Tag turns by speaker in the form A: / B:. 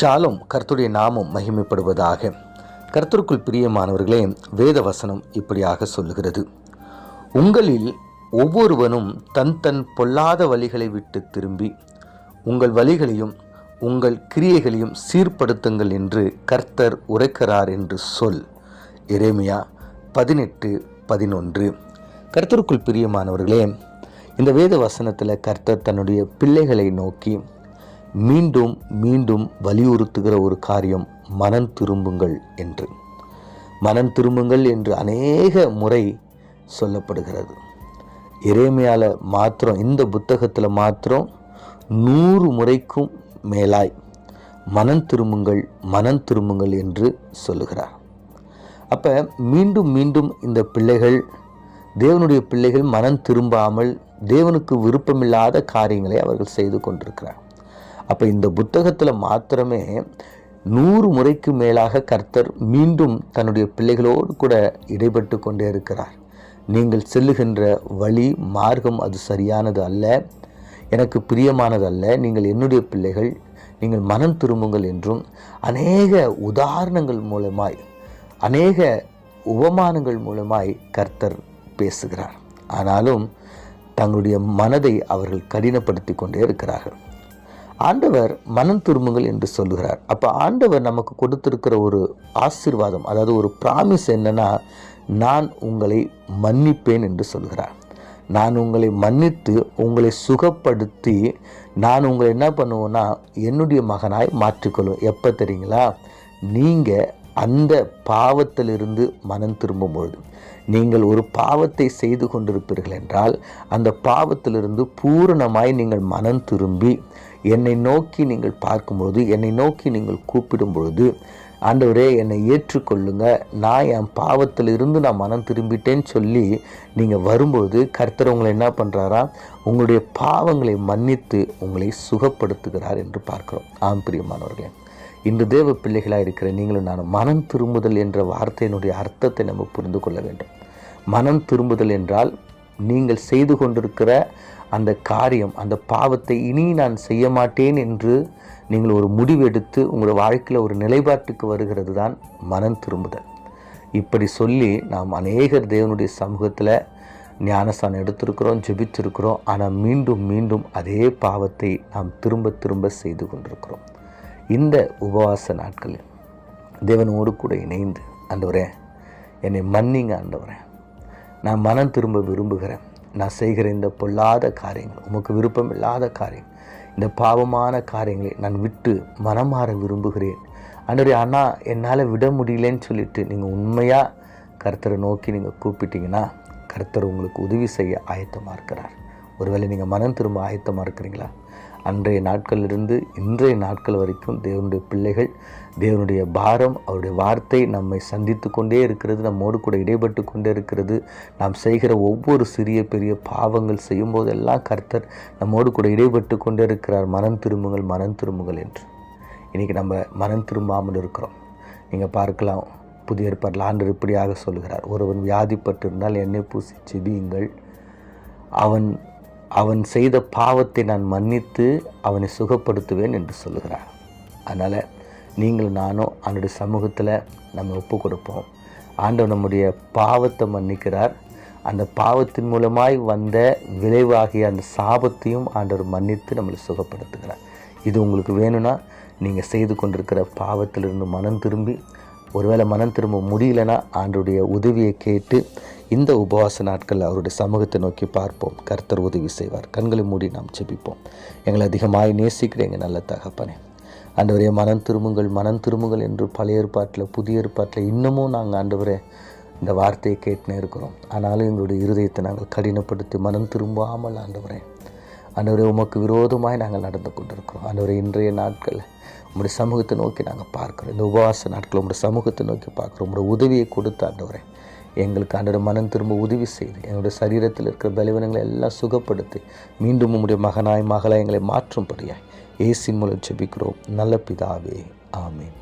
A: ஷாலும் கர்த்துடைய நாமம் மகிமைப்படுவதாக. கர்த்தருக்குள் பிரியமானவர்களே வேத வசனம் இப்படியாக சொல்லுகிறது. உங்களில் ஒவ்வொருவனும் தன் தன் பொல்லாத வழிகளை விட்டு திரும்பி உங்கள் வழிகளையும் உங்கள் கிரியைகளையும் சீர்படுத்துங்கள் என்று கர்த்தர் உரைக்கிறார் என்று சொல். எரேமியா பதினெட்டு பதினொன்று. கர்த்தருக்குள் பிரியமானவர்களே இந்த வேத வசனத்தில் கர்த்தர் தன்னுடைய பிள்ளைகளை நோக்கி மீண்டும் மீண்டும் வலியுறுத்துகிற ஒரு காரியம் மனம் திரும்புங்கள் என்று. மனம் திரும்புங்கள் என்று அநேக முறை சொல்லப்படுகிறது. இறைமையால் மாத்திரம் இந்த புத்தகத்தில் மாத்திரம் நூறு முறைக்கும் மேலாய் மனம் திரும்புங்கள் மனம் திரும்புங்கள் என்று சொல்லுகிறார். அப்போ மீண்டும் மீண்டும் இந்த பிள்ளைகள் தேவனுடைய பிள்ளைகள் மனம் திரும்பாமல் தேவனுக்கு விருப்பமில்லாத காரியங்களை அவர்கள் செய்து கொண்டிருக்கிறார். அப்போ இந்த புத்தகத்தில் மாத்திரமே நூறு முறைக்கு மேலாக கர்த்தர் மீண்டும் தன்னுடைய பிள்ளைகளோடு கூட இடைப்பட்டு கொண்டே இருக்கிறார். நீங்கள் செல்லுகின்ற வழி மார்க்கம் அது சரியானது அல்ல எனக்கு பிரியமானது அல்ல நீங்கள் என்னுடைய பிள்ளைகள் நீங்கள் மனம் திரும்புங்கள் என்றும் அநேக உதாரணங்கள் மூலமாய் அநேக உபமானங்கள் மூலமாய் கர்த்தர் பேசுகிறார். ஆனாலும் தங்களுடைய மனதை அவர்கள் கடினப்படுத்தி கொண்டே இருக்கிறார்கள். ஆண்டவர் மனம் திரும்புங்கள் என்று சொல்லுகிறார். அப்போ ஆண்டவர் நமக்கு கொடுத்துருக்கிற ஒரு ஆசீர்வாதம் அதாவது ஒரு ப்ராமிஸ் என்னன்னா நான் உங்களை மன்னிப்பேன் என்று சொல்கிறார் நான் உங்களை மன்னித்து உங்களை சுகப்படுத்தி நான் உங்களை என்ன பண்ணுவேன்னா என்னுடைய மகனாய் மாற்றிக்கொள்வேன். எப்போ தெரியுங்களா? நீங்கள் அந்த பாவத்திலிருந்து மனம் திரும்பும் பொழுது நீங்கள் ஒரு பாவத்தை செய்து கொண்டிருப்பீர்கள் என்றால் அந்த பாவத்திலிருந்து பூரணமாய் நீங்கள் மனம் திரும்பி என்னை நோக்கி நீங்கள் பார்க்கும்பொழுது என்னை நோக்கி நீங்கள் கூப்பிடும் பொழுது ஆண்டவரே என்னை ஏற்றுக்கொள்ளுங்க. நான் என் பாவத்தில் இருந்து நான் மனம் திரும்பிட்டேன்னு சொல்லி நீங்கள் வரும்பொழுது கர்த்தர் உங்களை என்ன பண்ணுறாரா உங்களுடைய பாவங்களை மன்னித்து உங்களை சுகப்படுத்துகிறார் என்று பார்க்கிறோம். ஆம் பிரியமானவர்களே. இன்று தேவ பிள்ளைகளாக இருக்கிற நீங்களும் நான் மனம் திரும்புதல் என்ற வார்த்தையினுடைய அர்த்தத்தை நம்ம புரிந்து கொள்ள வேண்டும். மனம் திரும்புதல் என்றால் நீங்கள் செய்து கொண்டிருக்கிற அந்த காரியம் அந்த பாவத்தை இனி நான் செய்ய மாட்டேன் என்று நீங்கள் ஒரு முடிவெடுத்து உங்களோட வாழ்க்கையில் ஒரு நிலைப்பாட்டுக்கு வருகிறது தான் மனம் திரும்புதல். இப்படி சொல்லி நாம் அநேகர் தேவனுடைய சமூகத்தில் ஞானஸ்தானம் எடுத்திருக்கிறோம் ஜெபித்திருக்கிறோம். ஆனால் மீண்டும் மீண்டும் அதே பாவத்தை நாம் திரும்ப திரும்ப செய்து கொண்டிருக்கிறோம். இந்த உபவாச நாட்களில் தேவனோடு கூட இணைந்து ஆண்டவரே என்னை மன்னிங்க ஆண்டவரே. நான் மனம் திரும்ப விரும்புகிறேன். நான் செய்கிற இந்த பொல்லாத காரியங்கள் உமக்கு விருப்பம் இல்லாத காரியம் இந்த பாவமான காரியங்களை நான் விட்டு மனம் மாற விரும்புகிறேன். அன்றைய அண்ணா என்னால் விட முடியலன்னு சொல்லிட்டு நீங்கள் உண்மையாக கர்த்தரை நோக்கி நீங்கள் கூப்பிட்டீங்கன்னா கர்த்தர் உங்களுக்கு உதவி செய்ய ஆயத்தமாக இருக்கிறார். ஒருவேளை நீங்கள் மனம் திரும்ப ஆயத்தமாக இருக்கிறீங்களா? அன்றைய நாட்களிலிருந்து இன்றைய நாட்கள் வரைக்கும் தேவனுடைய பிள்ளைகள் தேவனுடைய பாரம் அவருடைய வார்த்தை நம்மை சந்தித்து கொண்டே இருக்கிறது நம்மோடு கூட இடைப்பட்டு கொண்டே இருக்கிறது. நாம் செய்கிற ஒவ்வொரு சிறிய பெரிய பாவங்கள் செய்யும் போதெல்லாம் கர்த்தர் நம்மோடு கூட இடைப்பட்டு கொண்டே இருக்கிறார். மனம் திரும்புங்கள் மனம் திரும்புங்கள் என்று. இன்றைக்கி நம்ம மனம் திரும்பாமல் இருக்கிறோம். நீங்கள் பார்க்கலாம் புதிய ஏற்பாட்டில் ஆண்டர் இப்படியாக சொல்கிறார். ஒருவன் வியாதிப்பட்டிருந்தால் எண்ணெய் பூசி செபியுங்கள். அவன் அவன் செய்த பாவத்தை நான் மன்னித்து அவனை சுகப்படுத்துவேன் என்று சொல்லுகிறார். அதனால் நீங்கள் நானும் அவனுடைய சமூகத்தில் நம்ம ஒப்பு கொடுப்போம். ஆண்டவர் நம்முடைய பாவத்தை மன்னிக்கிறார். அந்த பாவத்தின் மூலமாய் வந்த விளைவாகிய அந்த சாபத்தையும் ஆண்டவர் மன்னித்து நம்மளை சுகப்படுத்துகிறார். இது உங்களுக்கு வேணும்னா நீங்கள் செய்து கொண்டிருக்கிற பாவத்திலிருந்து மனம் திரும்பி ஒருவேளை மனம் திரும்ப முடியலனா ஆண்டுடைய உதவியை கேட்டு இந்த உபவாச நாட்களில் அவருடைய சமூகத்தை நோக்கி பார்ப்போம். கர்த்தர் உதவி செய்வார். கண்களை மூடி நாம் செபிப்போம் எங்களை அதிகமாய் நேசிக்கிற எங்கள் நல்ல தகப்பனே. ஆண்டவரே மனம் திரும்புங்கள். மனம் திரும்புங்கள் என்று பழைய ஏற்பாட்டில் புதிய ஏற்பாட்டில் இன்னமும் நாங்கள் ஆண்டவரே இந்த வார்த்தையை கேட்டுனே இருக்கிறோம். ஆனாலும் எங்களுடைய இருதயத்தை நாங்கள் கடினப்படுத்தி மனம் திரும்பாமல் ஆண்டவரே ஆண்டவரே உமக்கு விரோதமாய் நாங்கள் நடந்து கொண்டிருக்கிறோம். ஆண்டவரே இன்றைய நாட்கள் உங்களுடைய சமூகத்தை நோக்கி நாங்கள் பார்க்குறோம். இந்த உபவாச நாட்கள் உங்களுடைய சமூகத்தை நோக்கி பார்க்குறோம். உங்களுடைய உதவியை கொடுத்து ஆண்டவரே எங்களுக்கு ஆண்டவர் மனம் திரும்ப உதவி செய்து எங்களுடைய சரீரத்தில் இருக்கிற பலவீனங்களை எல்லாம் சுகப்படுத்தி மீண்டும் உங்களுடைய மகனாய் மகளாய் எங்களை மாற்றும்படியாய் ஏசின் மூலம் செபிக்கிறோம் நல்ல பிதாவே ஆமீன்.